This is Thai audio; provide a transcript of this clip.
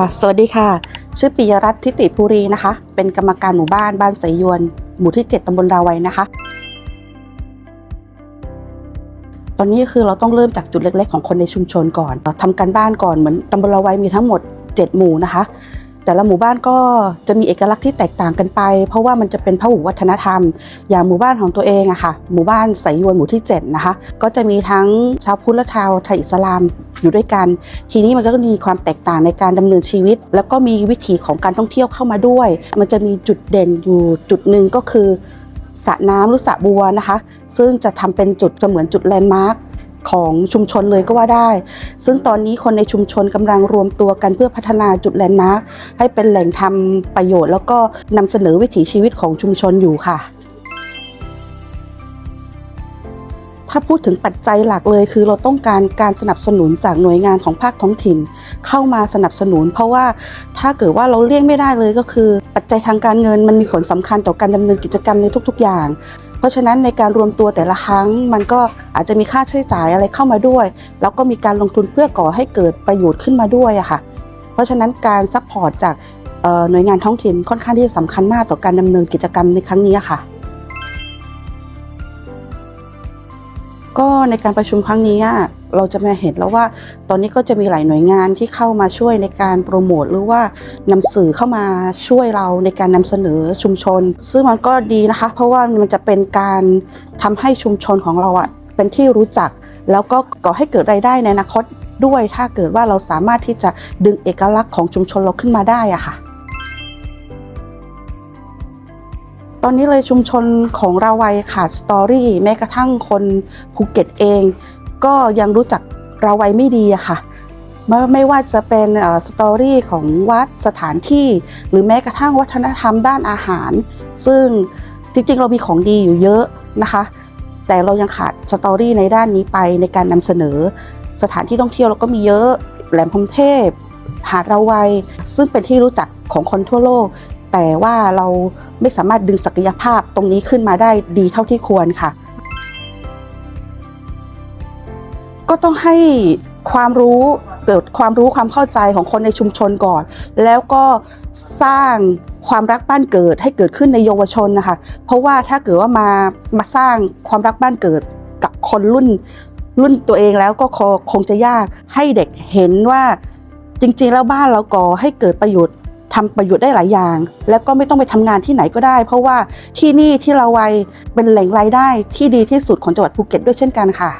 ค่ะสวัสดีค่ะ ชื่อปิยรัตน์ทิติภูรีนะคะ เป็นกรรมการหมู่บ้านบ้านสายยวน หมู่ที่ 7ตำบลราวัยนะคะ ตอนนี้คือเราต้องเริ่มจากจุดเล็ก ๆ ของคนในชุมชนก่อนทำการบ้านก่อนเหมือนตำบลราวัยมีทั้งหมด 7 หมู่นะคะ แต่ละหมู่บ้านก็จะมีเอกลักษณ์ที่แตกต่างกันไป เพราะว่ามันจะเป็นพหุวัฒนธรรม อย่างหมู่บ้านของตัวเองอะค่ะ หมู่บ้านสายยวนหมู่ที่ 7 นะคะ ก็จะมีทั้งชาวพุทธและชาวไทยอิสลามอยู่ด้วยกัน ทีนี้มันก็มีความแตกต่างในการดำเนินชีวิต แล้วก็มีวิถีของการท่องเที่ยวเข้ามาด้วย มันจะมีจุดเด่นอยู่จุดหนึ่งก็คือสระน้ำหรือสระบัวนะคะ ซึ่งจะทำเป็นจุดเสมือนจุดแลนด์มาร์ค ของชุมชนเลยก็ว่าได้ ซึ่งตอนนี้คนในชุมชนกำลังรวมตัวกันเพื่อพัฒนาจุดแลนด์มาร์คให้เป็นแหล่งทำประโยชน์ แล้วก็นำเสนอวิถีชีวิตของชุมชนอยู่ค่ะถ้าพูดถึงปัจจัยหลักเลยคือเราต้องการการสนับสนุนจากหน่วยงานของภาคท้องถิ่น เข้ามาสนับสนุน เพราะว่าถ้าเกิดว่าเราเลี่ยงไม่ได้เลยก็คือ ปัจจัยทางการเงินมันมีผลสำคัญต่อการดำเนินกิจกรรมในทุก ๆ อย่าง เพราะฉะนั้นในการรวมตัวแต่ละครั้ง มันก็อาจจะมีค่าใช้จ่ายอะไรเข้ามาด้วย แล้วก็มีการลงทุนเพื่อก่อให้เกิดประโยชน์ขึ้นมาด้วยอะค่ะ เพราะฉะนั้นการซัพพอร์ตจากหน่วยงานท้องถิ่นค่อนข้างที่จะสำคัญมากต่อการดำเนินกิจกรรมในครั้งนี้ค่ะ ก็ในการประชุมครั้งนี้อะเราจะมาเห็นแล้วว่า ตอนนี้ก็จะมีหลายหน่วยงานที่เข้ามาช่วยในการโปรโมทหรือว่านำสื่อเข้ามาช่วยเราในการนำเสนอชุมชน ซึ่งมันก็ดีนะคะ เพราะว่ามันจะเป็นการทำให้ชุมชนของเราอะเป็นที่รู้จัก แล้วก็ก่อให้เกิดรายได้ในอนาคตด้วยถ้าเกิดว่าเราสามารถที่จะดึงเอกลักษณ์ของชุมชนเราขึ้นมาได้อะค่ะ อนนี้เลยชุมชนของเราวัยขาดสตอรี่แม้กระทั่งคนภูเก็ตเอง ก็ยังรู้จักเราวัยไม่ดีอะค่ะไม่ไม่ว่าจะเป็นสตอรี่ของวัดสถานที่ หรือแม้กระทั่งวัฒนธรรมด้านอาหาร ซึ่งจริงๆ เรามีของดีอยู่เยอะนะคะ แต่เรายังขาดสตอรี่ในด้านนี้ไปในการนำเสนอ สถานที่ท่องเที่ยวเราก็มีเยอะแหลมพรมเทพ หาดเราวัยซึ่งเป็นที่รู้จักของคนทั่วโลก แต่ว่าเราไม่สามารถดึงศักยภาพตรงนี้ขึ้นมาได้ดีเท่าที่ควรค่ะ ก็ต้องให้ความรู้เกิดความรู้ความเข้าใจของคนในชุมชนก่อน แล้วก็สร้างความรักบ้านเกิดให้เกิดขึ้นในเยาวชนนะคะ เพราะว่าถ้าเกิดว่ามามาสร้างความรักบ้านเกิดกับคนรุ่นรุ่นตัวเองแล้วก็คงจะยากให้เด็กเห็นว่าจริงๆแล้วบ้านเราก่อให้เกิดประโยชน์ ทำประโยชน์ได้หลายอย่าง แล้วก็ไม่ต้องไปทำงานที่ไหนก็ได้ เพราะว่าที่นี่ที่เราวัยเป็นแหล่งรายได้ที่ดีที่สุดของจังหวัดภูเก็ตด้วยเช่นกันค่ะ